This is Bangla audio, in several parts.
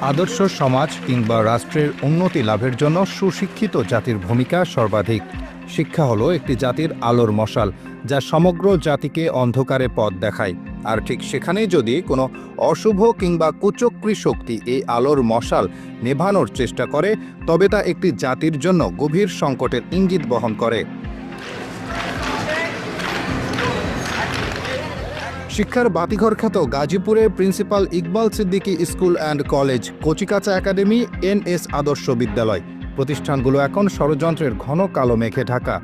আদর্শ সমাজ কিংবা রাষ্ট্রের উন্নতি লাভের জন্য সুশিক্ষিত জাতির ভূমিকা সর্বাধিক। শিক্ষা হলো একটি জাতির আলোর মশাল, যা সমগ্র জাতিকে অন্ধকারে পথ দেখায়। আর ঠিক সেখানেই যদি কোনো অশুভ কিংবা কুচক্রী শক্তি এই আলোর মশাল নেভানোর চেষ্টা করে, তবে তা একটি জাতির জন্য গভীর সংকটের ইঙ্গিত বহন করে। শিক্ষার বাতিঘর খ্যাত গাজীপুরের principal Iqbal Siddiqui school and college, Kochikacha academy NS Adarsha Vidyalaya. প্রতিষ্ঠানগুলো এখন ষড়যন্ত্রের ঘন কালো মেঘে ঢাকা।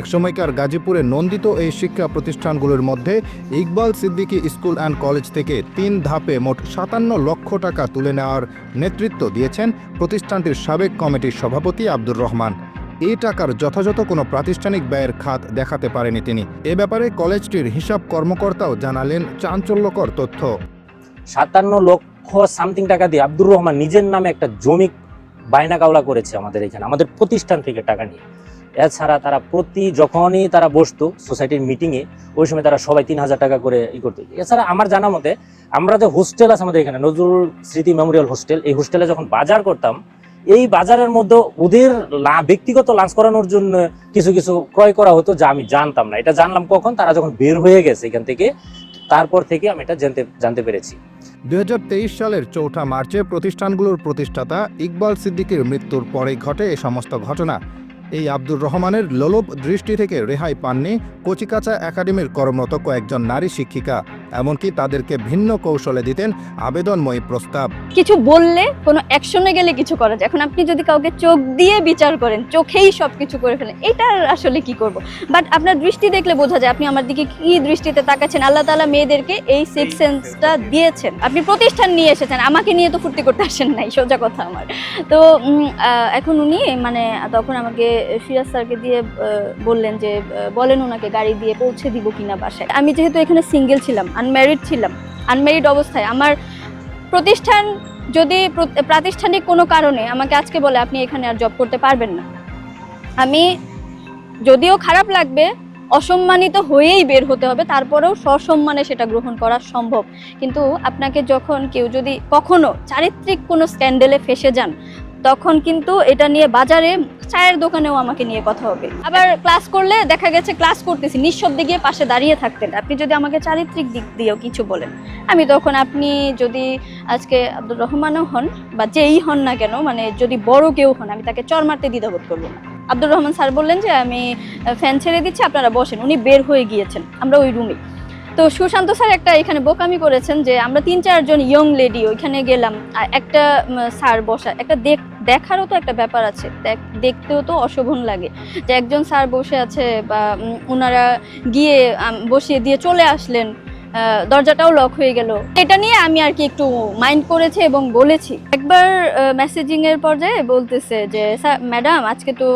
একসময়কার গাজীপুরে নন্দিত এই শিক্ষা প্রতিষ্ঠানগুলোর মধ্যে Iqbal Siddiqui school and college থেকে তিন ধাপে মোট সাতান্ন লক্ষ টাকা তুলে নেওয়ার নেতৃত্ব দিয়েছেন প্রতিষ্ঠানটির সাবেক কমিটির সভাপতি আব্দুর রহমান। এই টাকার যথাযথ কোনো প্রাতিষ্ঠানিক ব্যয়ের খাত দেখাতে পারেনি তিনি। এ ব্যাপারে কলেজটির হিসাব কর্মকর্তাও জানালেন চাঞ্চল্যকর তথ্য। সাতান্ন লক্ষ সামথিং টাকা দিয়ে আব্দুর রহমান নিজের নামে একটা জমি বায়না কাওলা করেছে আমাদের এখানে, আমাদের প্রতিষ্ঠান থেকে টাকা নিয়ে। এছাড়া তারা প্রতি যখনই তারা বসতো সোসাইটির মিটিংয়ে ওই সময় তারা সবাই তিন হাজার টাকা করে ই করতো। এছাড়া আমার জানা মতে, আমরা যে হোস্টেল আছে আমাদের এখানে, নজরুল স্মৃতি মেমোরিয়াল হোস্টেল এই হোস্টেলে যখন বাজার করতাম এই বাজারের মধ্যে ওদের ব্যক্তিগত লাঞ্চ করানোর জন্য কিছু কিছু ক্রয় করা হতো যা আমি জানতাম না। এটা জানলাম কখন? তারা যখন বের হয়ে গেছে এখান থেকে, তারপর থেকে আমি এটা জানতে জানতে পেরেছি। দুই হাজার তেইশ সালের চৌঠা মার্চে প্রতিষ্ঠানগুলোর প্রতিষ্ঠাতা ইকবাল সিদ্দিকের মৃত্যুর পরেই ঘটে এ সমস্ত ঘটনা। এই আব্দুর রহমানের লোলভ দৃষ্টি থেকে রেহাই পাননি কচিকাচা একাডেমির কর্মরত কয়েকজন নারী শিক্ষিকা। এমনকি তাদেরকে ভিন্ন কৌশলে দিতেন আবেদনময়ী প্রস্তাব। কিছু বললে, কোনো অ্যাকশনে গেলে কিছু করা যায়। এখন আপনি যদি কাউকে চোখ দিয়ে বিচার করেন, চোখেই সব কিছু করে ফেলেন এটা আসলে কি করব? বাট আপনার দৃষ্টি দেখলে বোঝা যায় আপনি আমার দিকে কি দৃষ্টিতে তাকাচ্ছেন। আল্লাহ তালা মেয়েদেরকে এই সিক্স সেন্সটা দিয়েছেন। আপনি প্রতিষ্ঠান নিয়ে এসেছেন। আমাকে নিয়ে তো ফুর্তি করতে আসেন নাই, সোজা কথা আমার। তো এখন উনি মানে তখন আমাকে সিরাজ স্যারকে দিয়ে বললেন যে বলেন ওনাকে গাড়ি দিয়ে পৌঁছে দিব কিনা বাসায়। আমি যেহেতু এখানে সিঙ্গেল ছিলাম আনম্যারিড ছিলাম আনম্যারিড অবস্থায়। আমার প্রতিষ্ঠান যদি প্র- প্রাতিষ্ঠানিক কোনো কারণে আমাকে আজকে বলে আপনি এখানে আর জব করতে পারবেন না, আমি যদিও খারাপ লাগবে, অসম্মানিত হয়েই বের হতে হবে, তারপরেও সসম্মানে সেটা গ্রহণ করা সম্ভব। কিন্তু আপনাকে যখন কেউ যদি কখনো চারিত্রিক কোনো স্ক্যান্ডেলে ফেসে যান তখন কিন্তু এটা নিয়ে বাজারে চায়ের দোকানেও আমাকে নিয়ে কথা হবে। আবার ক্লাস করলে দেখা গেছে ক্লাস করতেছি, নিঃশব্দে গিয়ে পাশে দাঁড়িয়ে থাকতেন। আপনি যদি আমাকে চারিত্রিক দিক দিয়েও কিছু বলেন। আমি তখন, আপনি যদি আজকে আব্দুর রহমানও হন, বা যেই হন না কেন মানে যদি বড় কেউ হন, আমি তাকে চর মারতে দ্বিধাবোধ করব না। আব্দুর রহমান স্যার বললেন যে, আমি ফ্যান ছেড়ে দিচ্ছি, আপনারা বসেন। উনি বের হয়ে গিয়েছেন, আমরা ওই রুমে তো সুশান্ত স্যার একটা এখানে বোকামি করেছেন যে, আমরা তিন চারজন ইয়ং লেডি ওইখানে গেলাম একটা স্যার বসা, একটা দেখ দেখারও তো একটা ব্যাপার আছে। দেখ- দেখতেও তো অশোভন লাগে। যে একজন স্যার বসে আছে বা ওনারা গিয়ে বসিয়ে দিয়ে চলে আসলেন দরজাটাও লক হয়ে গেল। এটা নিয়ে আমি আর কি একটু মাইন্ড করেছি এবং বলেছি। একবার মেসেজিং এর পর্যায়ে বলতেছে যে, স্যার ম্যাডাম আজকে তো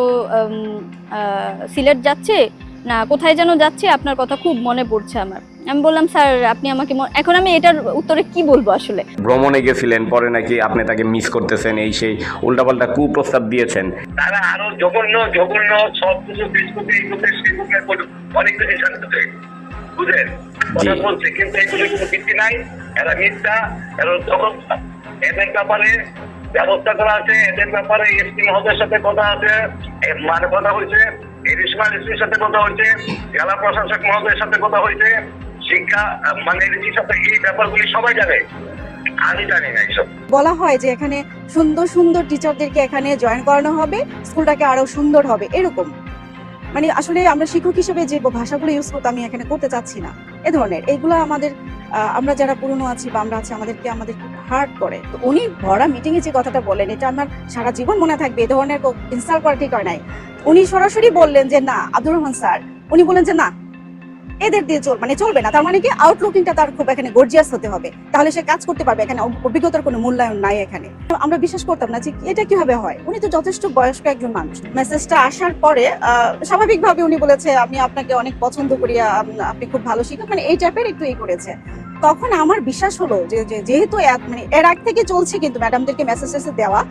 সিলেট যাচ্ছে না কোথায় যেন যাচ্ছি আপনার কথা খুব মনে পড়ছে আমার। আমি বললাম স্যার আপনি আমাকে এখন আমি এটার উত্তরে কি বলব আসলে? ভ্রমণে গেছিলেন পরে নাকি আপনি তাকে মিস করতেছেন এই সেই উল্টাপাল্টা কুপ্রস্তাব দিয়েছেন। তারা আরও জঘন্য জঘন্য সব কিছু ফেসবুকে এই করতে ফেসবুকে অনেক বুঝলেন? কথা বলছে কিন্তু এগুলো কোনো ভিত্তি নাই। এরা মিথ্যা এরা তখন এদের ব্যাপারে ব্যবস্থা করা আছে, এদের ব্যাপারে এসপি মহোদয়ের সাথে কথা আছে মানে কথা হয়েছে এডিশনাল এসপির সাথে কথা হয়েছে, জেলা প্রশাসক মহোদয়ের সাথে কথা হয়েছে, শিক্ষা মানে এডিসির সাথে এই ব্যাপারগুলি সবাই জানে। বলা হয় যে এখানে সুন্দর সুন্দর টিচারদেরকে এখানে জয়েন করানো হবে, স্কুলটাকে আরও সুন্দর হবে, এরকম। মানে আসলে আমরা শিক্ষক হিসেবে যে ভাষাগুলো ইউজ করতে আমি এখানে করতে চাচ্ছি না। এ ধরনের এইগুলো আমাদের আমরা যারা পুরনো আছি বা আমরা আছি, আমাদেরকে আমাদের হার্ট করে। তো উনি ভরা মিটিং এ যে কথাটা বলেন, এটা আমার সারা জীবন মনে থাকবে, এ ধরনের ইনস্টল করা ঠিক হয় নাই। উনি সরাসরি বললেন যে, না, আব্দুর রহমান স্যার। উনি বলেন যে, না, এদের দিয়ে চল মানে চলবে না। তার মানে কি? আউটলুকিংটা তার খুব এখানে গর্জিয়াস হতে হবে। তাহলে সে কাজ করতে পারবে এখানে। অভিজ্ঞতার কোনো মূল্যায়ন নাই এখানে। আমরা বিশ্বাস করতাম না যে এটা কীভাবে হয়। উনি তো যথেষ্ট বয়স্ক একজন মানুষ। মেসেজটা আসার পরে স্বাভাবিকভাবে উনি বলেছে, আমি আপনাকে অনেক পছন্দ করি আপনি খুব ভালো শিক্ষক। মানে এই টাইপের একটু ই করেছে। তখন আমার বিশ্বাস হলো যে যেহেতু মানে এর আগ থেকে চলছে কিন্তু ম্যাডামদেরকে মেসেজ টেসেজ দেওয়া,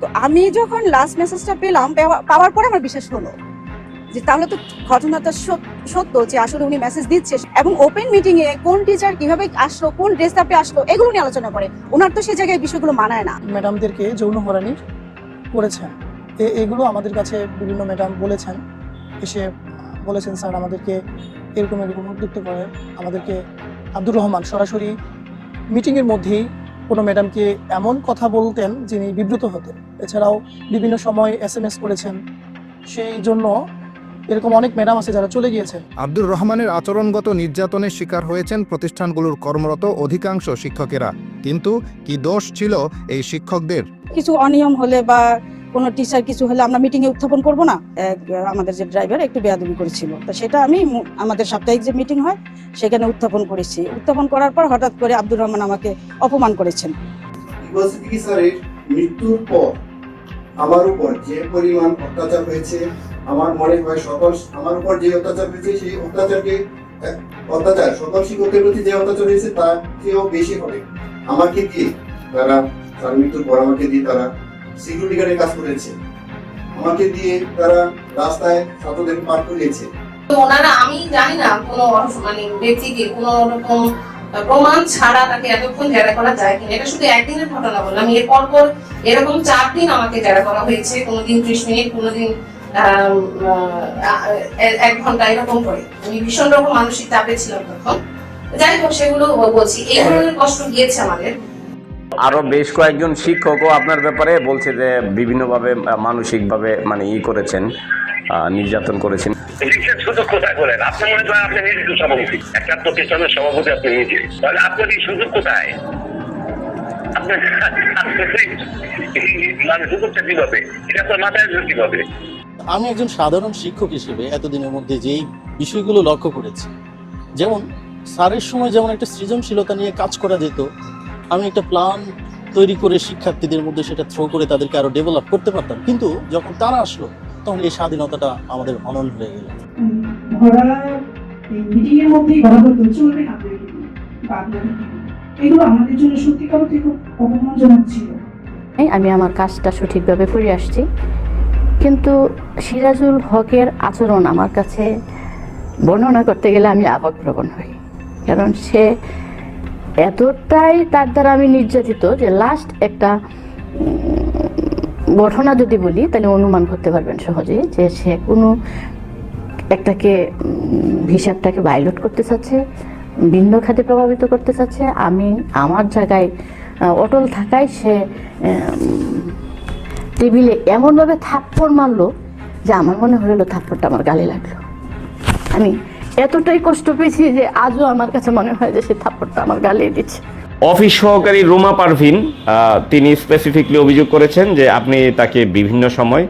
তো আমি যখন লাস্ট মেসেজটা পেলাম, পেওয়া- পাওয়ার পরে আমার বিশ্বাস হলো যে, তাহলে তো ঘটনাটা সত- সত্য যে আসলে উনি মেসেজ দিচ্ছে। এবং ওপেন মিটিং এ কোন টিচার কীভাবে আসলো, কোন ড্রেস আপে আসলো, এগুলো নিয়ে আলোচনা করে ওনার তো সেই জায়গায় বিষয়গুলো মানায় না। ম্যাডামদেরকে যৌন হরানি করেছেন। এগুলো আমাদের কাছে বিভিন্ন ম্যাডাম বলেছেন। এসে বলেছেন, স্যার, আমাদেরকে এরকম এরকম উদ্যুক্ত করে, আমাদেরকে আব্দুর রহমান সরাসরি মিটিংয়ের মধ্যেই কোনো ম্যাডামকে এমন কথা বলতেন যিনি বিব্রত হতেন। এছাড়াও বিভিন্ন সময় এস এম এস করেছেন। সেই জন্য এরকম অনেক ম্যাডাম আছে যারা চলে গিয়েছেন। আব্দুর রহমানের আচরণগত নির্যাতনের শিকার হয়েছেন প্রতিষ্ঠানগুলোর কর্মরত অধিকাংশ শিক্ষকেরা। কিন্তু কি দোষ ছিল এই শিক্ষকদের? কিছু অনিয়ম হলে বা কোনো টিচার কিছু হলে আমরা মিটিং এ উত্থাপন করব না। আমাদের যে ড্রাইভার একটু বেয়াদবি করেছিল। তো সেটা আমি আমাদের সাপ্তাহিক যে মিটিং হয়, সেখানে উত্থাপন করেছি। উত্থাপন করার পর হঠাৎ করে আব্দুর রহমান আমাকে অপমান করেছেন। মৃত্যুর পর আমার উপর যে পরিমাণ অত্যাচার হয়েছে, আমার মনে হয় সকল, আমার উপর যে অত্যাচার হয়েছে, সেই অত্যাচারকে অত্যাচার, সকল শিক্ষকদের প্রতি যে অত্যাচার হয়েছে, তার চেয়েও বেশি হবে। আমাকে দিয়ে তারা, তার মৃত্যুর পর আমাকে দিয়ে তারা সিকিউরিটি গার্ডের কাজ করেছে। আমাকে দিয়ে তারা রাস্তায় ছাত্রদের পার করিয়েছে। ওনারা, আমি জানি না কোনো মানে ব্যক্তিকে কোনো রকম প্রমাণ ছাড়া তাকে এতক্ষণ জেরা করা যায় কিনা। এটা শুধু একদিনের ঘটনা বললাম। এর পর এরকম চার দিন আমাকে জেরা করা হয়েছে, কোনোদিন ত্রিশ মিনিট, কোনোদিন এক ঘণ্টা, এরকম করে। আমি ভীষণ রকম মানসিক চাপে ছিলাম তখন। যাই হোক, সেগুলো বলছি। এই ধরনের কষ্ট গিয়েছে আমাদের। আরও বেশ কয়েকজন শিক্ষকও আপনার ব্যাপারে বলছে যে বিভিন্নভাবে মানসিকভাবে মানে ই করেছেন নির্যাতন করেছেন। লিখছেন কোথায় বলেন? আপনি মনে করেন আপনি নিজে সভাপতি। একটা প্রতিষ্ঠানের সভাপতি আপনি নিজে। তাহলে আপনার এই সুযোগ কোথায়? আপনি আপনি মানে সুযোগটা কীভাবে? এটা আপনার মাথায় কীভাবে? আমি একজন সাধারণ শিক্ষক হিসেবে এতদিনের মধ্যে যেই বিষয়গুলো লক্ষ্য করেছি যেমন স্যারের সময় যেমন একটা সৃজনশীলতা নিয়ে কাজ করা যেত আমি একটা প্ল্যান তৈরি করে শিক্ষার্থীদের মধ্যে সেটা থ্রো করে তাদেরকে আরও ডেভেলপ করতে পারতাম। কিন্তু যখন তারা আসলো তখন এই স্বাধীনতাটা আমাদের হনন হয়ে গেল। ধরা মধ্যেই বলা হতো চলবে না আপনাদের কি? বা আপনাদের কি? এগুলো আমাদের জন্য সত্যিকার অর্থে খুব অপমানজনক ছিল। আমি আমার কাজটা সঠিকভাবে করে আসছি। কিন্তু সিরাজুল হকের আচরণ আমার কাছে বর্ণনা করতে গেলে আমি আবেগপ্রবণ হই। কারণ সে এতটাই তার দ্বারা আমি নির্যাতিত যে লাস্ট একটা ঘটনা যদি বলি, তাহলে অনুমান করতে পারবেন সহজে যে সে কোনো একটাকে হিসাবটাকে বাইলট করতে চাচ্ছে, ভিন্ন খাতে প্রভাবিত করতে চাচ্ছে। আমি আমার জায়গায় অটল থাকায় সে টেবিলে এমনভাবে থাপ্পড় মারলো যে আমার মনে হলো থাপ্পড়টা আমার গালে লাগল। আমি এতটাই কষ্ট পেয়েছি যে আজও আমার কাছে মনে হয় যে সে থাপ্পড়টা আমার গালে দিচ্ছে। অফিস সহকারী রুমা পারভিন তিনি স্পেসিফিকলি অভিযোগ করেছেন যে আপনি তাকে বিভিন্ন সময়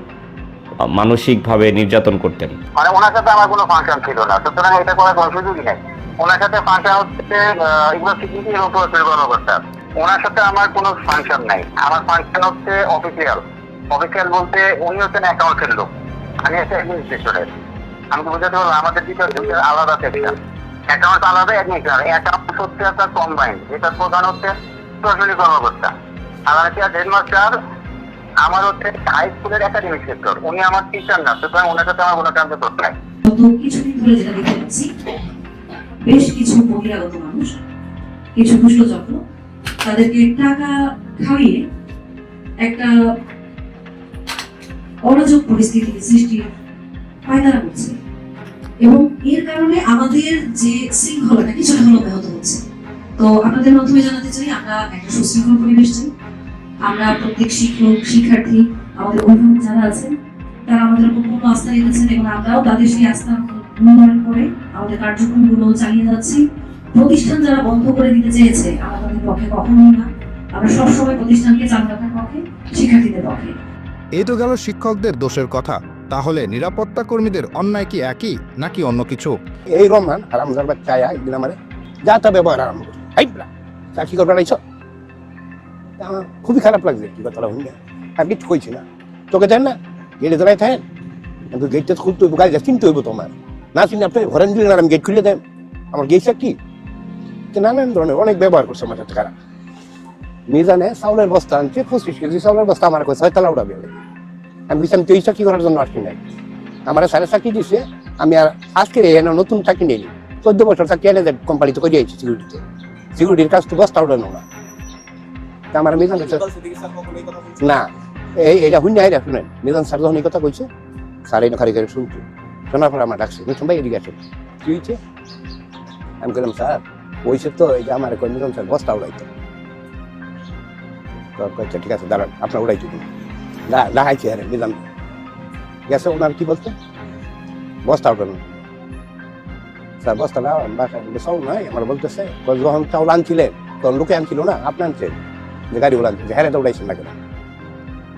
মানসিকভাবে নির্যাতন করতেন। মানে ওনার সাথে আমার কোনো ফাংশন ছিল না। সুতরাং এটা করার কোনো সুযোগই নেই। ওনার সাথে ফাংশন হচ্ছে ইউনিভার্সিটি এবং কর্মকর্তা ওনার সাথে আমার কোনো ফাংশন নাই। আমার ফাংশন হচ্ছে অফিসিয়াল অফিসিয়াল বলতে উনি হচ্ছেন অ্যাকাউন্টের লোক। আমি হচ্ছে অ্যাডমিনিস্ট্রেটরের আমি তো বুঝাতে পারব আমাদের দিকে হচ্ছে আলাদা সেকশন অ্যাকাউন্ট আলাদা এক অ্যাডমিনিস্ট্রেটর অ্যাকাউন্ট হচ্ছে আপনার কম্বাইন এটা প্রধান হচ্ছে প্রশাসনিক কর্মকর্তা। আর হচ্ছে হেডমাস্টার আমার হচ্ছে হাই স্কুলের একাডেমিক সেক্টর উনি আমার টিচার না, সুতরাং ওনার সাথে আমার কোনো ট্রান্সফার করতে নাই। যেটা বেশ কিছু বহিরাগত মানুষ, কিছু দুষ্টচক্র তাদেরকে টাকা খাইয়ে একটা অরাজক পরিস্থিতি সৃষ্টির পায়তারা করছে। এবং এর কারণে আমাদের যে শৃঙ্খলাটা কিছুটা হলো ব্যাহত হচ্ছে। তো আপনাদের মাধ্যমে জানাতে চাই, আমরা একটা সুশৃঙ্খল পরিবেশ চাই। আমরা প্রত্যেক শিক্ষক, শিক্ষার্থী, আমাদের অভিভাবক যারা আছেন, তারা আমাদের উপর পূর্ণ আস্থা রেখেছেন এবং আমরাও তাদের সেই আস্থা উন্নয়ন করে আমাদের কার্যক্রমগুলো চালিয়ে যাচ্ছি। প্রতিষ্ঠান যারা বন্ধ করে দিতে চেয়েছে, আমরা তাদের পক্ষে কখনোই না। আমরা সবসময় প্রতিষ্ঠানকে চালু রাখার পক্ষে, শিক্ষার্থীদের পক্ষে। এই তো গেল শিক্ষকদের দোষের কথা। তাহলে নিরাপত্তা কর্মীদের অন্যায় কি একই নাকি অন্য কিছু? এই রহমান আরাম জানবার চায় একদিন আমার যা তা ব্যবহার আরম্ভ করে। হাইপলা চাকরি করবার আইছ? আমার খুবই খারাপ লাগছে, কি কথা হইলে আর কিছু কইছি না। তোকে দেন না, গেটে দাঁড়ায় থাকেন কিন্তু গেটটা খুলতে হইব গাড়িটা চিনতে হইব তোমার। না চিনি আপনি ঘরেন দিলেন আর আমি গেট খুলে দেন আমার গেছে কি? নানান ধরনের অনেক ব্যবহার করছে আমার সাথে খারাপ। মিজানে চাউলের বস্তা আনছে, পঁচিশ কেজি চাউলের বস্তা আমার কাছে ছয়তলা উড়াবে। আমি বলছি আমি তো এই চাকরি করার জন্য আসছি নাই? আমার সাড়ে চাকরি দিছে আমি আর আজকে এনে নতুন চাকরি নিই। চোদ্দ বছর চাকরি এনে কোম্পানিতে করে দিয়েছি সিকিউরিটিতে সিকিউরিটির কাজ তো বস্তা উঠানো না। তা আমার মিজান না এই এটা শুনে এটা শুনেন। মিজান স্যার যখন এই কথা কইছে স্যার এই খারি করে শুনছি। শোনার পর আমার ডাকছে মিঠুন ভাই এদিকে আসেন। কি হয়েছে আমি বললাম স্যার ওইসব তো এই যে আমার কই মিজান স্যার বস্তা উড়াইতো। তো কয়েকটা ঠিক আছে দাঁড়ান আপনার উড়াইতে দিন। দেখাইছি আরে মিজান গেছে ওনার কি বলতো বস্তা উঠানো স্যার বস্তা না চাউল নাই। আমার বলতেছে যখন চাউল আনছিলেন তখন লোকে আনছিল না আপনি আনছেন? যে গাড়ি ওলা আনছে হ্যাঁ তো উড়াইছেন না কেন?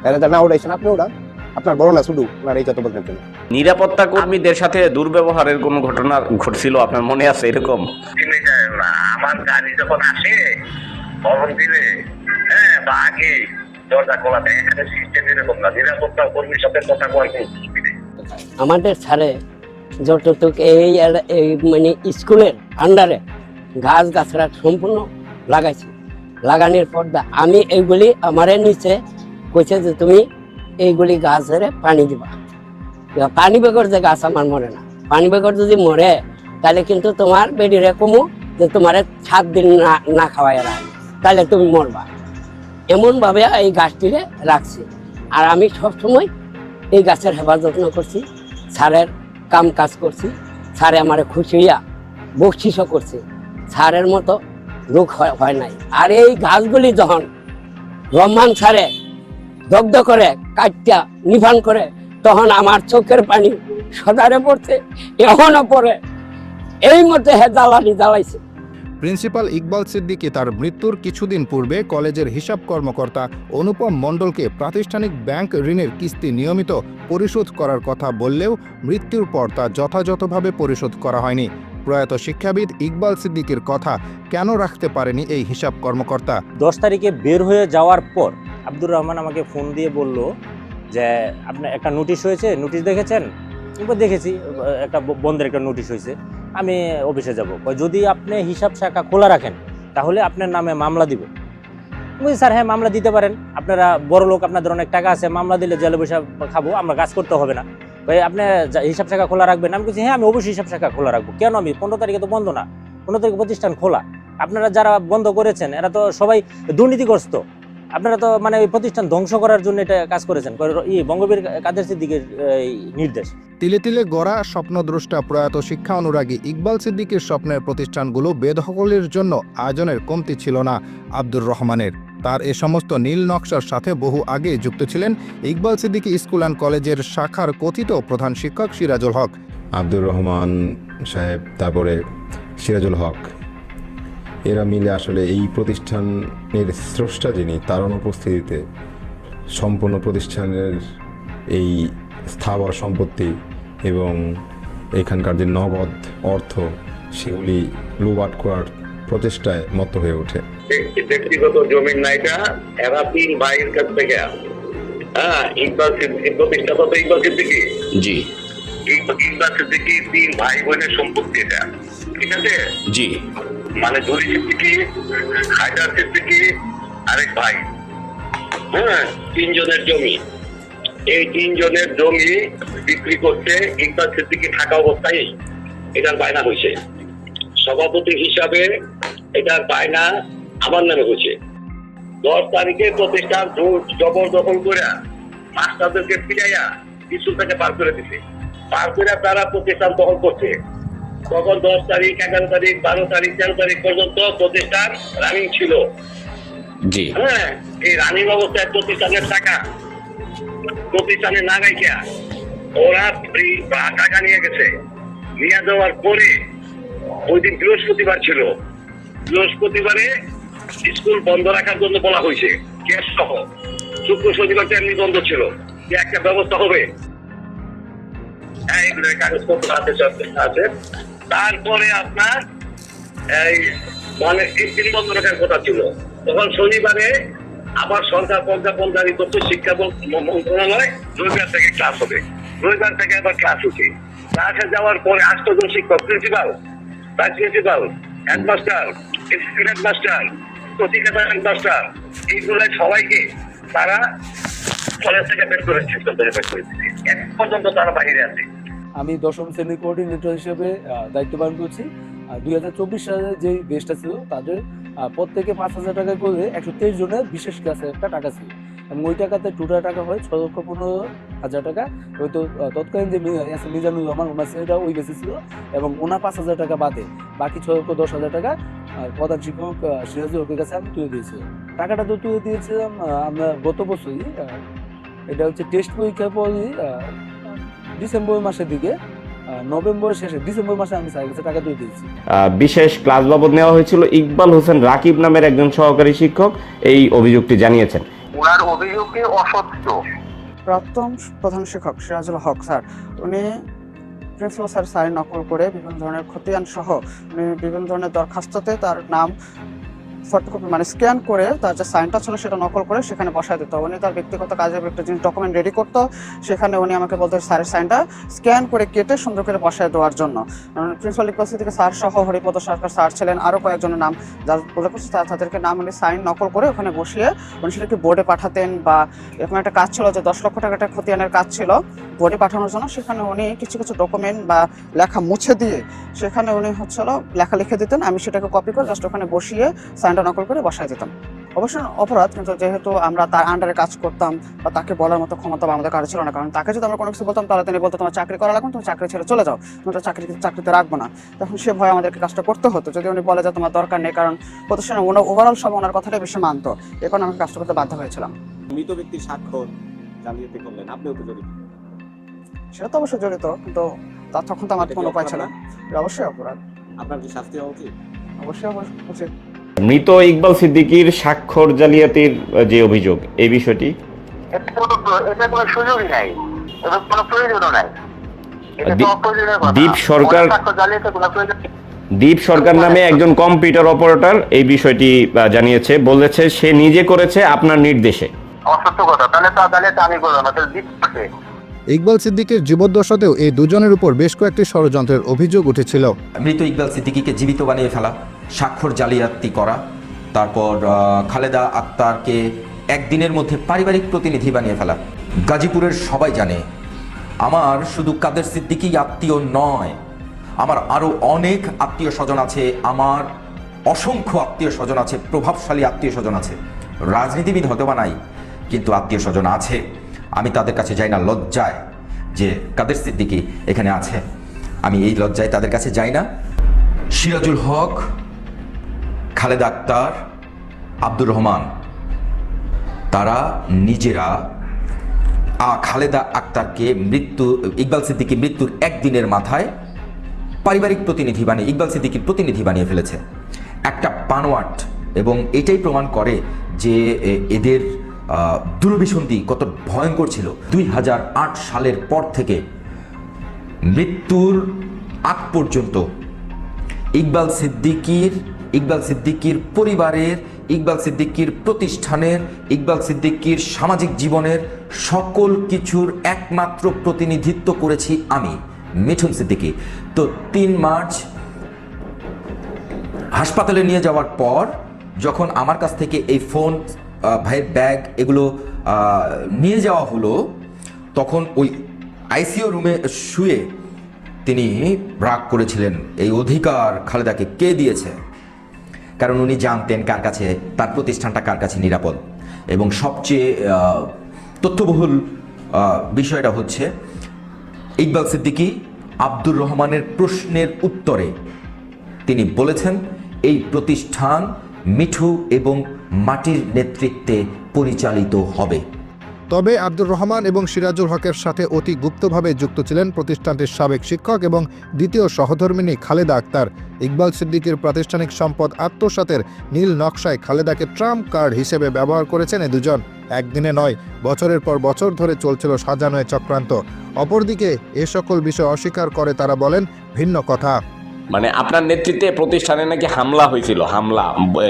হ্যাঁ না উড়াইছেন আপনি উড়ান। আপনার বড় না শুধু ওনার এই কথা বলতেন নিরাপত্তা কর্মীদের সাথে দুর্ব্যবহারের কোনো ঘটনা ঘটছিল আপনার মনে আছে এরকম? না আমার গাড়ি যখন আসে ফরম দিলে হ্যাঁ বা আগে। দরজা খোলা দেয় এখানে সিস্টেম এরকম না। নিরাপত্তা কর্মীর সাথে কথা কয় আমাদের স্যারে যতটুক এই মানে স্কুলের আন্ডারে গাছ গাছরা সম্পূর্ণ লাগাইছে। লাগানোর পর আমি এইগুলি আমারে নিচে কইছে যে তুমি এইগুলি গাছের পানি দিবা। পানি বেগর যে গাছ আমার মরে না। পানি বেগর যদি মরে, তাহলে কিন্তু তোমার বেডিরে কমু যে তোমার সাত দিন না না খাওয়াই তাহলে তুমি মরবা। এমনভাবে এই গাছটিরে রাখছি। আর আমি সবসময় এই গাছের হেবা যত্ন করছি। স্যারের কাম কাজ করছি। স্যারে আমার খুশি হইয়া বকশিসও করছে। স্যারের মতো রোগ হয় নাই। আর এই গাছগুলি যখন রহমান স্যারে দগ্ধ করে, কাটটা নিভান করে, তখন আমার চোখের পানি সদারে পড়ছে, এখনও পড়ে। এই মধ্যে হে জ্বালানি জ্বালাইছে। প্রিন্সিপাল ইকবাল সিদ্দিকী তার মৃত্যুর কিছুদিন পূর্বে কলেজের হিসাব কর্মকর্তা অনুপম মণ্ডলকে প্রাতিষ্ঠানিক ব্যাংক ঋণের কিস্তি নিয়মিত পরিশোধ করার কথা বললেও মৃত্যুর পর তা যথাযথভাবে পরিশোধ করা হয়নি। প্রয়াত শিক্ষাবিদ ইকবাল সিদ্দিকীর কথা কেন রাখতে পারেনি এই হিসাব কর্মকর্তা? দশ তারিখে বের হয়ে যাওয়ার পর আব্দুর রহমান আমাকে ফোন দিয়ে বলল যে, আপনার একটা নোটিশ হয়েছে? নোটিশ দেখেছেন? দেখেছি। একটা বন্ধের একটা নোটিশ হয়েছে। আমি অফিসে যাব। যদি আপনি হিসাব শাখা খোলা রাখেন তাহলে আপনার নামে মামলা দিব। বলছি, স্যার হ্যাঁ মামলা দিতে পারেন। আপনারা বড় লোক আপনাদের অনেক টাকা আছে মামলা দিলে জেলে বসে খাব আমরা কাজ করতে হবে না। ভাই আপনি হিসাব শাখা খোলা রাখবেন? আমি বলছি হ্যাঁ আমি অবশ্যই হিসাব শাখা খোলা রাখব। কেন আমি? পনেরো তারিখে তো বন্ধ না। পনেরো তারিখে প্রতিষ্ঠান খোলা। আপনারা যারা বন্ধ করেছেন এরা তো সবাই দুর্নীতিগ্রস্ত। আপনারা তো মানে প্রতিষ্ঠান ধ্বংস করার জন্য এটা কাজ করেছেন বঙ্গবীর কাদের সিদ্দিকের এই নির্দেশ? তিলে তিলে গড়া স্বপ্নদ্রষ্টা প্রয়াত শিক্ষা অনুরাগী ইকবাল সিদ্দিকীর স্বপ্নের প্রতিষ্ঠানগুলো বেদখলের জন্য আয়োজনের কমতি ছিল না আব্দুর রহমানের। তার এ সমস্ত নীল নকশার সাথে বহু আগে যুক্ত ছিলেন ইকবাল সিদ্দিকী স্কুল অ্যান্ড কলেজের শাখার কথিত প্রধান শিক্ষক সিরাজুল হক। আব্দুর রহমান সাহেব তারপরে সিরাজুল হক। এরা মিলে আসলে এই প্রতিষ্ঠানের স্রষ্টা যিনি তার অনুপস্থিতিতে সম্পূর্ণ প্রতিষ্ঠানের এই স্থাবর সম্পত্তি এবং এখানকার যে নগদ অর্থ সেগুলি লুবাট করার প্রচেষ্টায় মত্ত হয়ে ওঠে। ব্যক্তিগত জমির নাইটা এরা তিন ভাইয়ের কাছ থেকে হ্যাঁ ইকবাল সিদ্দিকি প্রতিষ্ঠাতা তো ইকবাল সিদ্দিকি? জি। ইকবাল সিদ্দিকি তিন ভাই বোনের সম্পত্তি এটা। ঠিক আছে? জি। মানে জলি সিদ্দিকি, হায়দার সিদ্দিকি, আরেক ভাই। হ্যাঁ তিনজনের জমি। এই তিনজনের জমি বিক্রি করতে ইকবাল সিদ্দিকি থাকা অবস্থায় এটার বায়না হয়েছে। সভাপতি হিসাবে এটার বায়না আমার নামে হয়েছে। দশ তারিখে প্রতিষ্ঠান জোর দখল করে মাস্টারদেরকে ফিরাইয়া স্কুল থেকে পার করে দিছে। পার করে তারা প্রতিষ্ঠান দখল করছে। তখন দশ তারিখ এগারো তারিখ বারো তারিখ তেরো তারিখ পর্যন্ত প্রতিষ্ঠান রানিং ছিল। জি। হ্যাঁ এই রানিং অবস্থায় প্রতিষ্ঠানের টাকা প্রতিষ্ঠানে না গাইকা ওরা ফ্রি বা টাকা নিয়ে গেছে। নিয়ে যাওয়ার পরে ওই দিন বৃহস্পতিবার ছিল। বৃহস্পতিবারে স্কুল বন্ধ রাখার জন্য বলা হয়েছে গ্যাস সহ। শুক্র শনিবার তো এমনি বন্ধ ছিল যে একটা ব্যবস্থা হবে। হ্যাঁ এগুলো কাগজপত্র আছে আছে। তারপরে আপনার এই মানে তিন বন্ধ রাখার কথা ছিল। তখন শনিবারে আবার সরকার প্রজ্ঞাপন জারি করছে শিক্ষা মন্ত্রণালয় রবিবার থেকে ক্লাস হবে। রবিবার থেকে আবার ক্লাস হচ্ছে। ক্লাসে যাওয়ার পরে আষ্টজন শিক্ষক principal vice principal headmaster assistant headmaster প্রতিষ্ঠাতা হেডমাস্টার এইগুলো সবাইকে তারা কলেজ থেকে বের করে বের করে এক পর্যন্ত তারা বাইরে আছে। আমি দশম শ্রেণির কোঅর্ডিনেটর হিসেবে দায়িত্ব পালন করছি। দুই হাজার চব্বিশ সালে যে বেস্টটা ছিল, তাদের প্রত্যেকে পাঁচ হাজার টাকা করে একশো তেইশ জনের বিশেষ ক্লাসে একটা টাকা ছিল। এবং ওই টাকাতে টোটাল টাকা হয় ছ লক্ষ পনেরো হাজার টাকা। হয়তো তৎকালীন যে মিজানুর রহমান, ওনার ছেলেটা ওই বেঁচে ছিল। এবং ওনার পাঁচ হাজার টাকা বাদে বাকি ছ লক্ষ দশ হাজার টাকা প্রধান শিক্ষক সিরাজুল হকের কাছে আমি তুলে দিয়েছিলাম টাকাটা তো তুলে দিয়েছিলাম আমরা গত বছরই এটা হচ্ছে টেস্ট পরীক্ষার পরই ডিসেম্বর মাসের দিকে নভেম্বর শেষে ডিসেম্বর মাসে আমি স্যারের কাছে টাকা দিয়ে দিয়েছি। বিশেষ ক্লাস বাবদ নেওয়া হয়েছিল ইকবাল হোসেন রাকিব নামের একজন সহকারী শিক্ষক এই অভিযোগটি জানিয়েছেন। ওনার অভিযোগকে অসত্য। প্রাক্তন প্রধান শিক্ষক সিরাজুল হক স্যার উনি প্রিন্সিপাল স্যার সাইন নকল করে বিভিন্ন ধরনের খতিয়ান সহ উনি বিভিন্ন ধরনের দরখাস্ততে তার নাম ফটোকপি মানে স্ক্যান করে তার যে সাইনটা ছিল সেটা নকল করে সেখানে বসায় দিত উনি তার ব্যক্তিগত কাজের একটা জিনিস ডকুমেন্ট রেডি করতো সেখানে উনি আমাকে বলতো স্যারের সাইনটা স্ক্যান করে কেটে সুন্দর করে বসায় দেওয়ার জন্য। প্রিন্সিপাল ইকবাসি থেকে স্যার সহ হরিপদ সরকার স্যার ছিলেন আরও কয়েকজনের নাম যার তাদেরকে নাম উনি সাইন নকল করে ওখানে বসিয়ে উনি সেটাকে বোর্ডে পাঠাতেন বা এরকম একটা কাজ ছিল যে দশ লক্ষ টাকাটা খতিয়ানের কাজ ছিল বোর্ডে পাঠানোর জন্য। সেখানে উনি কিছু কিছু ডকুমেন্ট বা লেখা মুছে দিয়ে সেখানে উনি হচ্ছিল লেখা লিখে দিতেন। আমি সেটাকে কপি করে জাস্ট ওখানে বসিয়ে সাইনটা নকল করে বসায় দিতাম। অবশ্যই অপরাধ কিন্তু যেহেতু আমরা তার আন্ডারে কাজ করতাম বা তাকে বলার মতো ক্ষমতা আমাদের কারও ছিল না কারণ তাকে যদি আমরা কোনো কিছু বলতাম তাহলে তিনি বলতো তোমার চাকরি করা লাগবে তুমি চাকরি ছেড়ে চলে যাও। তুমি তো চাকরি চাকরিতে রাখব না। তখন সে ভয় আমাদেরকে কাজটা করতে হতো। যদি উনি বলে যে তোমার দরকার নেই কারণ প্রতিষ্ঠানে ওভারঅল সব ওনার কথাটাই বেশি মানতো। এ কারণে আমি কাজটা করতে বাধ্য হয়েছিলাম। মৃত ব্যক্তির স্বাক্ষর জালিয়াতি করলেন। আপনিও তো জড়িত? সেটা তো অবশ্যই জড়িত কিন্তু তার তখন তো আমার কোনো উপায় ছিল না। অবশ্যই অপরাধ। আপনার কি শাস্তি হওয়া উচিত? অবশ্যই অবশ্যই উচিত। মৃত ইকবাল সিদ্দিকীর স্বাক্ষর জালিয়াতির যে অভিযোগ এই বিষয়টি? এটা কোনো সুযোগই নাই। কোনো প্রয়োজনও নাই। দীপ- সরকার-। দীপ সরকার নামে একজন কম্পিউটার অপারেটর এই বিষয়টি জানিয়েছে বলেছে সে নিজে করেছে আপনার নির্দেশে। ইকবাল সিদ্দিকের জীবদ্দশাতেও এই দুজনের উপর বেশ কয়েকটি ষড়যন্ত্রের অভিযোগ উঠেছিল। মৃত ইকবাল সিদ্দিকীকে জীবিত বানিয়ে ফেলা। স্বাক্ষর জালিয়াতি করা। তারপর খালেদা আক্তারকে একদিনের মধ্যে পারিবারিক প্রতিনিধি বানিয়ে ফেলা। গাজীপুরের সবাই জানে, আমার শুধু কাদের সিদ্দিকী আত্মীয় নয়, আমার আরও অনেক আত্মীয় স্বজন আছে, আমার অসংখ্য আত্মীয় স্বজন আছে, প্রভাবশালী আত্মীয় স্বজন আছে। রাজনীতিবিদ হতে বা নাই, কিন্তু আত্মীয় স্বজন আছে। আমি তাদের কাছে যাই না লজ্জায় যে কাদের সিদ্দিকি এখানে আছে। আমি এই লজ্জায় তাদের কাছে যাই না। সিরাজুল হক খালেদা আক্তার আব্দুর রহমান। তারা নিজেরা আ, খালেদা আক্তারকে মৃত্যু ইকবাল সিদ্দিকী মৃত্যুর একদিনের মাথায় পারিবারিক প্রতিনিধি বানিয়ে ইকবাল সিদ্দিকীর প্রতিনিধি বানিয়ে ফেলেছে। একটা পানওয়াট এবং এটাই প্রমাণ করে যে এদের আহ, দূরভিসন্ধি কত ভয়ঙ্কর ছিল। দুই হাজার আট সালের পর থেকে মৃত্যুর আগ পর্যন্ত ইকবাল সিদ্দিকীর ইকবাল সিদ্দিকীর পরিবারের, ইকবাল সিদ্দিকীর প্রতিষ্ঠানের, ইকবাল সিদ্দিকীর সামাজিক জীবনের সকল কিছুর একমাত্র প্রতিনিধিত্ব করেছি আমি, মিঠুন সিদ্দিকী। তো তিন মার্চ হাসপাতালে নিয়ে যাওয়ার পর যখন আমার কাছ থেকে এই ফোন ভাইয়ের ব্যাগ এগুলো নিয়ে যাওয়া হলো, তখন ওই আইসিও রুমে শুয়ে তিনি রাগ করেছিলেন, এই অধিকার খালেদাকে কে দিয়েছে? কারণ উনি জানতেন কার কাছে, তার প্রতিষ্ঠানটা কার কাছে নিরাপদ। এবং সবচেয়ে তথ্যবহুল বিষয়টা হচ্ছে, ইকবাল সিদ্দিকি আব্দুর রহমানের প্রশ্নের উত্তরে তিনি বলেছেন, এই প্রতিষ্ঠান মিঠু এবং মাটির নেতৃত্বে পরিচালিত হবে। তবে আব্দুর রহমান এবং সিরাজুল হকের সাথে অতি গুপ্তভাবে যুক্ত ছিলেন প্রতিষ্ঠানটির সাবেক শিক্ষক এবং দ্বিতীয় সহধর্মিনী খালেদা আক্তার। ইকবাল সিদ্দিকের প্রাতিষ্ঠানিক সম্পদ আত্মসাতের নীল নকশায় খালেদাকে ট্রাম্প কার্ড হিসেবে ব্যবহার করেছেন এই দুজন। একদিনে নয় বছরের পর বছর ধরে চলছিল সাজানো এ চক্রান্ত। অপরদিকে এ সকল বিষয় অস্বীকার করে তারা বলেন ভিন্ন কথা। মানে আপনার নেতৃত্বে প্রতিষ্ঠানে নাকি হামলা হয়েছিল হামলা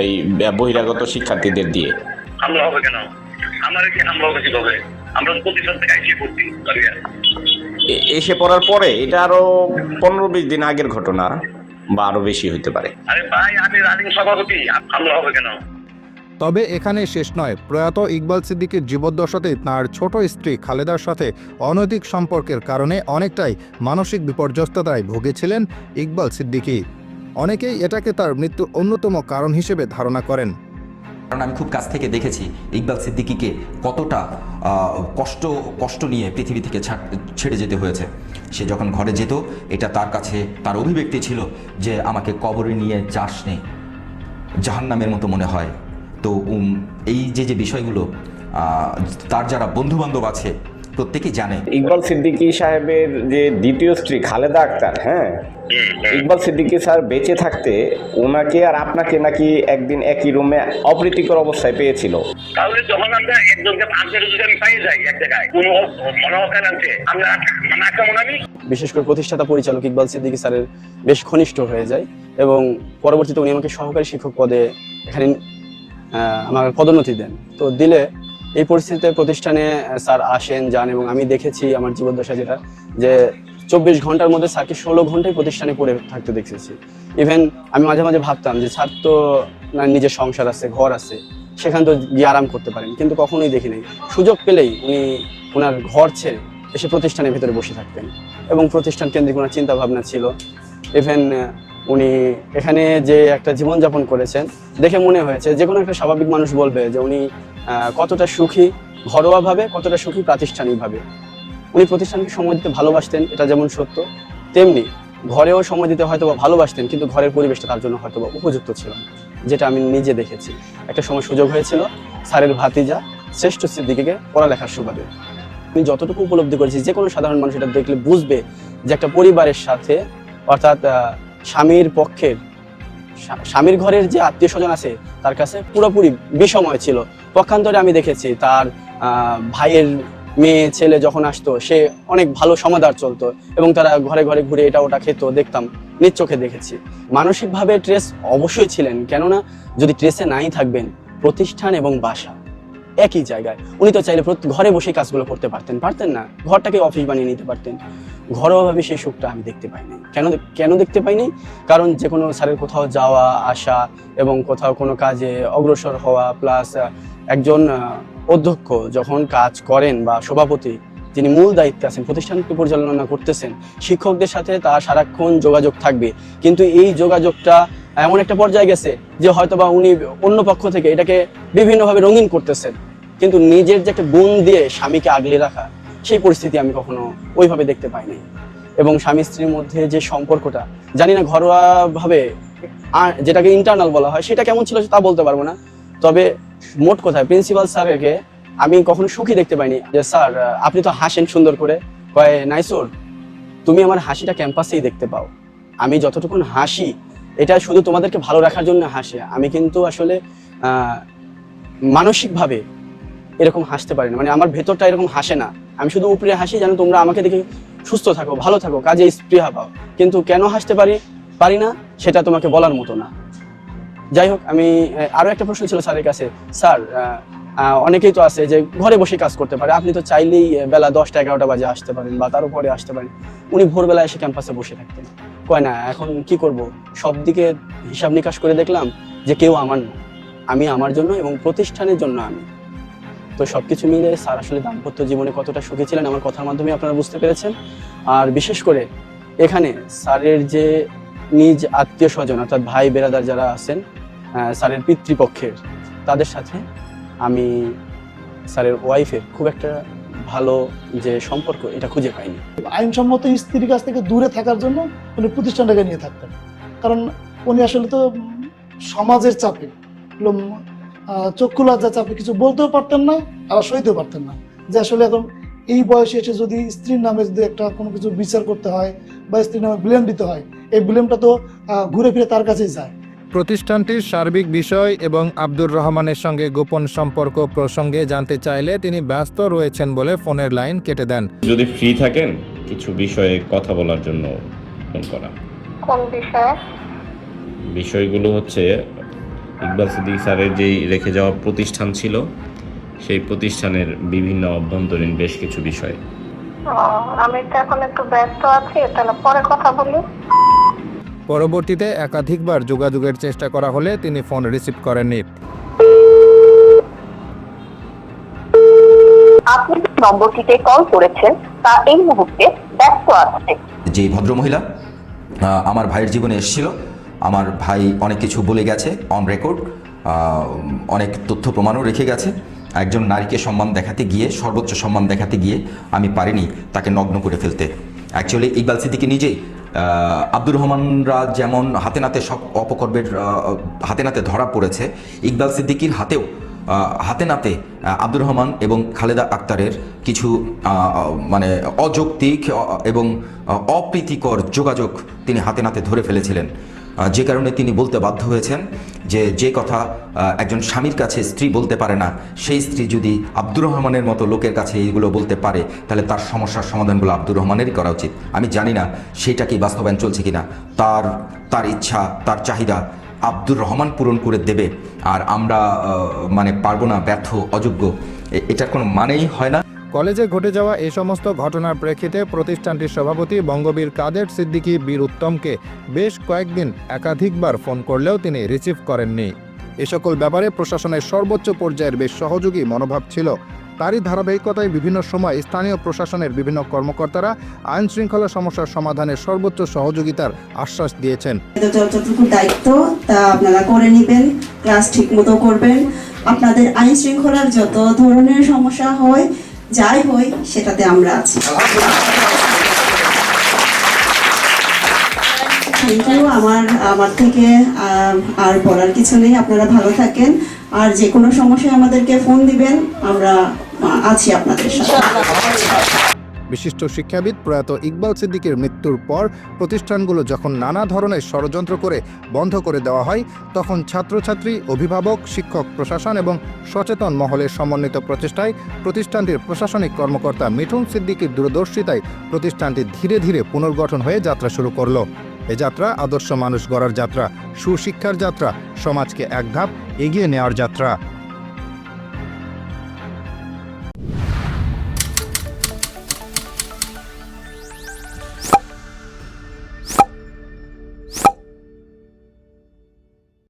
এই বহিরাগত শিক্ষার্থীদের দিয়ে? হামলা হবে কেন? আমার কি হামলা কীভাবে? আমরা থেকে আইসি করছি এসে পড়ার পরে এটা আরও পনেরো বিশ দিন আগের ঘটনা বা আরও বেশি হইতে পারে। আরে ভাই আমি রানিং সভাপতি হামলা হবে কেন? তবে এখানে শেষ নয়। প্রয়াত ইকবাল সিদ্দিকীর জীবদ্দশাতে তাঁর ছোট স্ত্রী খালেদার সাথে অনৈতিক সম্পর্কের কারণে অনেকটাই মানসিক বিপর্যস্ততায় ভুগেছিলেন ইকবাল সিদ্দিকী। অনেকেই এটাকে তার মৃত্যুর অন্যতম কারণ হিসেবে ধারণা করেন। কারণ আমি খুব কাছ থেকে দেখেছি ইকবাল সিদ্দিকিকে কতটা কষ্ট কষ্ট নিয়ে পৃথিবী থেকে ছাড়- যেতে হয়েছে। সে যখন ঘরে যেত, এটা তার কাছে, তার অভিব্যক্তি ছিল যে আমাকে কবরে নিয়ে যাস নে। জাহান্নামের মতো মনে হয়। তো এই যে যে বিষয়গুলো তার যারা বন্ধুবান্ধব আছে প্রত্যেকেই জানে। ইকবাল সিদ্দিকী সাহেবের যে দ্বিতীয় স্ত্রী খালেদা আক্তার হ্যাঁ? ইকবাল সিদ্দিকী স্যার বেঁচে থাকতে ওনাকে আর আপনাকে নাকি একদিন একই রুমে অপ্রীতিকর অবস্থায় পেয়েছিল। তাহলে যখন আমরা একজনকে ভাবতে যদি আমি পাই যাই এক জায়গায় কোনো মনোহকার আছে আমরা মানে কেমন আমি? বিশেষ করে প্রতিষ্ঠাতা পরিচালক ইকবাল সিদ্দিকী স্যারের বেশ ঘনিষ্ঠ হয়ে যায় এবং পরবর্তীতে উনি আমাকে সহকারী শিক্ষক পদে এখানে আমাকে পদোন্নতি দেন। তো দিলে এই পরিস্থিতিতে প্রতিষ্ঠানে স্যার আসেন, যান এবং আমি দেখেছি আমার জীবদ্দশা যেটা, যে চব্বিশ ঘণ্টার মধ্যে স্যারকে ষোলো ঘন্টায় প্রতিষ্ঠানে পড়ে থাকতে দেখেছি। ইভেন আমি মাঝে মাঝে ভাবতাম যে স্যার তো নিজের সংসার আছে, ঘর আছে, সেখান তো গিয়ে আরাম করতে পারেন, কিন্তু কখনোই দেখিনি সুযোগ পেলেই উনি ওনার ঘর ছেড়ে এসে প্রতিষ্ঠানের ভেতরে বসে থাকতেন এবং প্রতিষ্ঠান কেন্দ্রিক ওনার চিন্তা ভাবনা ছিল ইভেন উনি এখানে যে একটা জীবনযাপন করেছেন, দেখে মনে হয়েছে যে কোনো একটা স্বাভাবিক মানুষ বলবে যে উনি কতটা সুখী ঘরোয়াভাবে, কতটা সুখী প্রাতিষ্ঠানিকভাবে। উনি প্রতিষ্ঠানকে সময় দিতে ভালোবাসতেন, এটা যেমন সত্য, তেমনি ঘরেও সময় দিতে হয়তো বা ভালোবাসতেন, কিন্তু ঘরের পরিবেশটা তার জন্য হয়তো বা উপযুক্ত ছিল যেটা আমি নিজে দেখেছি। একটা সময় সুযোগ হয়েছিল, স্যারের ভাতিজা শ্রেষ্ঠ সিদ্দিকিকে পড়ালেখার সুবাদে। আমি যতটুকু উপলব্ধি করেছি যে কোনো সাধারণ মানুষ এটা দেখলে বুঝবে যে একটা পরিবারের সাথে, অর্থাৎ স্বামীর পক্ষের স্বামীর ঘরের যে আত্মীয় স্বজন আছে, তার কাছে পুরোপুরি বিষময় ছিল। পক্ষান্তরে আমি দেখেছি, তার ভাইয়ের মেয়ে, ছেলে যখন আসতো, সে অনেক ভালো সমাদার চলতো এবং তারা ঘরে ঘরে ঘুরে এটা ওটা খেত, দেখতাম, নিজ চোখে দেখেছি। মানসিকভাবে ট্রেস অবশ্যই ছিলেন, কেননা যদি ট্রেসে নাই থাকবেন, প্রতিষ্ঠান এবং বাসা একই জায়গায়। উনি তো চাইলে ঘরে বসে কাজগুলো করতে পারতেন পারতেন না। ঘরটাকে অফিস বানিয়ে নিতে পারতেন। ঘরোয়াভাবে সেই সুখটা আমি দেখতে পাইনি। কেন কেন দেখতে পাইনি? কারণ যে কোনো স্যারের কোথাও যাওয়া, আসা এবং কোথাও কোনো কাজে অগ্রসর হওয়া প্লাস একজন অধ্যক্ষ যখন কাজ করেন বা সভাপতি তিনি মূল দায়িত্বে আছেন, প্রতিষ্ঠানকে পরিচালনা করতেছেন, শিক্ষকদের সাথে তার সারাক্ষণ যোগাযোগ থাকবে। কিন্তু এই যোগাযোগটা এমন একটা পর্যায়ে গেছে যে হয়তোবা উনি অন্য পক্ষ থেকে এটাকে বিভিন্নভাবে রঙিন করতেছেন। কিন্তু নিজের যে একটা গুণ দিয়ে স্বামীকে আগলে রাখা সেই পরিস্থিতি আমি কখনো ওইভাবে দেখতে পাইনি। এবং স্বামী স্ত্রীর মধ্যে যে সম্পর্কটা, জানি না ঘরোয়াভাবে আর যেটাকে ইন্টারনাল বলা হয়, সেটা কেমন ছিল তা বলতে পারব না। তবে মোট কথায় প্রিন্সিপাল স্যারকে আমি কখনো সুখী দেখতে পাইনি যে, স্যার, আপনি তো হাসেন সুন্দর করে। কয় নাইসুর তুমি আমার হাসিটা ক্যাম্পাসেই দেখতে পাও। আমি যতটুকুন হাসি, এটা শুধু তোমাদেরকে ভালো রাখার জন্য হাসি। আমি কিন্তু আসলে মানসিকভাবে এরকম হাসতে পারি না। মানে আমার ভেতরটা এরকম হাসে না। আমি শুধু উপরে হাসি যেন তোমরা আমাকে দেখে সুস্থ থাকো ভালো থাকো কাজে স্পৃহা পাও। কিন্তু কেন হাসতে পারি? পারি না সেটা তোমাকে বলার মতো না। যাই হোক আমি আহ, আরও একটা প্রশ্ন ছিল স্যারের কাছে। স্যার অনেকেই তো আছে যে ঘরে বসে কাজ করতে পারে। আপনি তো চাইলেই বেলা দশটা এগারোটা বাজে আসতে পারেন বা তার উপরে আসতে পারেন। উনি ভোরবেলা এসে ক্যাম্পাসে বসে থাকতেন। কয় না এখন কি করব? সব দিকে হিসাব নিকাশ করে দেখলাম যে কেউ আমার না আমি আমার জন্য এবং প্রতিষ্ঠানের জন্য আমি। তো সব কিছু মিলে স্যার আসলে দাম্পত্য জীবনে কতটা সুখী ছিলেন আমার কথার মাধ্যমে আপনারা বুঝতে পেরেছেন। আর বিশেষ করে এখানে স্যারের যে নিজ আত্মীয় স্বজন অর্থাৎ ভাই বেরাদার যারা আছেন স্যারের পিতৃপক্ষের, তাদের সাথে আমি স্যারের ওয়াইফের খুব একটা ভালো যে সম্পর্ক এটা খুঁজে পাইনি। আইনসম্মত স্ত্রীর কাছ থেকে দূরে থাকার জন্য উনি প্রতিষ্ঠানটাকে নিয়ে থাকতেন। কারণ উনি আসলে তো সমাজের চাপে চক্ষু লজ্জা চাপে কিছু বলতেও পারতেন না আবার সইতেও পারতেন না। যে আসলে এখন এই বয়সে এসে যদি স্ত্রীর নামে যদি একটা কোনো কিছু বিচার করতে হয় বা স্ত্রীর নামে ব্লেম দিতে হয় এই ব্লেমটা তো ঘুরে ফিরে তার কাছেই যায়। প্রতিষ্ঠানটির সার্বিক বিষয় এবং আব্দুর রহমানের সঙ্গে গোপন সম্পর্ক প্রসঙ্গে জানতে চাইলে তিনি ব্যস্ত রয়েছেন বলে ফোনের লাইন কেটে দেন। যদি ফ্রি থাকেন কিছু বিষয়ে কথা বলার জন্য ফোন করা। কোন বিষয়ে? বিষয়গুলো হচ্ছে ইকবাল সিদ্দিক স্যারের যেই রেখে যাওয়া প্রতিষ্ঠান ছিল সেই প্রতিষ্ঠানের বিভিন্ন অভ্যন্তরীণ বেশ কিছু বিষয়। আমি এখন একটু ব্যস্ত আছি তাহলে পরে কথা বলি। পরবর্তীতে একাধিকবার যোগাযোগের চেষ্টা করা হলে তিনি ফোন রিসিভ করেননি। আপনি নম্বরটিতে কল করেছেন তা এই মুহূর্তে ব্যস্ত আছে। যে ভদ্রমহিলা আমার ভাইয়ের জীবনে এসেছিল আমার ভাই অনেক কিছু বলে গেছে অন রেকর্ড অনেক তথ্য প্রমাণও রেখে গেছে। একজন নারীকে সম্মান দেখাতে গিয়ে, সর্বোচ্চ সম্মান দেখাতে গিয়ে আমি পারিনি তাকে নগ্ন করে ফেলতে। অ্যাকচুয়ালি ইকবাল সিদ্দিকি নিজেই আব্দুর রহমানরা যেমন হাতে নাতে সব অপকর্মের হাতে নাতে ধরা পড়েছে, ইকবাল সিদ্দিকির হাতেও হাতে নাতে আব্দুর রহমান এবং খালেদা আক্তারের কিছু মানে অযৌক্তিক এবং অপ্রীতিকর যোগাযোগ তিনি হাতে নাতে ধরে ফেলেছিলেন। যে কারণে তিনি বলতে বাধ্য হয়েছেন যে যে কথা একজন স্বামীর কাছে স্ত্রী বলতে পারে না, সেই স্ত্রী যদি আব্দুর রহমানের মতো লোকের কাছে এইগুলো বলতে পারে, তাহলে তার সমস্যার সমাধানগুলো আব্দুর রহমানেরই করা উচিত। আমি জানি না সেটা কি বাস্তবায়ন চলছে কিনা। তার তার ইচ্ছা, তার চাহিদা আব্দুর রহমান পূরণ করে দেবে, আর আমরা মানে পারব না, ব্যর্থ, অযোগ্য এটার কোনো মানেই হয় না। কলেজে ঘটে যাওয়া এই সমস্ত ঘটনার প্রেক্ষিতে প্রতিষ্ঠানটির সভাপতি বঙ্গবীর কাদের সিদ্দিকী বীর উত্তমকে বেশ কয়েকদিন একাধিকবার ফোন করলেও তিনি রিসিভ করেননি। এ সকল ব্যাপারে প্রশাসনের সর্বোচ্চ পর্যায়ের বেশ সহযোগী মনোভাব ছিল। তারই ধারাবাহিকতায় বিভিন্ন সময় স্থানীয় প্রশাসনের বিভিন্ন কর্মকর্তারা আইন শৃঙ্খলা সমস্যার সমাধানে সর্বোচ্চ সহযোগিতার আশ্বাস দিয়েছেন। যতটুকু দায়িত্ব, তা আপনারা করে নেবেন, ক্লাস ঠিক মতো করবেন। আপনাদের আইন শৃঙ্খলার যত ধরনের সমস্যা হয় যাই হই, সেটাতে আমরা আছি। আমার আমার থেকে আর বলার কিছু নেই। আপনারা ভালো থাকেন। আর যে কোনো সমস্যায় আমাদেরকে ফোন দিবেন, আমরা আছি আপনাদের সাথে। বিশিষ্ট শিক্ষাবিদ প্রয়াত ইকবাল সিদ্দিকের মৃত্যুর পর প্রতিষ্ঠানগুলো যখন নানা ধরনের ষড়যন্ত্র করে বন্ধ করে দেওয়া হয়, তখন ছাত্রছাত্রী, অভিভাবক, শিক্ষক প্রশাসন এবং সচেতন মহলের সমন্বিত প্রচেষ্টায় প্রতিষ্ঠানটির প্রশাসনিক কর্মকর্তা মিঠুন সিদ্দিকীর দূরদর্শিতায় প্রতিষ্ঠানটি ধীরে ধীরে পুনর্গঠন হয়ে যাত্রা শুরু করল। এ যাত্রা আদর্শ মানুষ গড়ার যাত্রা, সুশিক্ষার যাত্রা, সমাজকে এক ধাপ এগিয়ে নেওয়ার যাত্রা।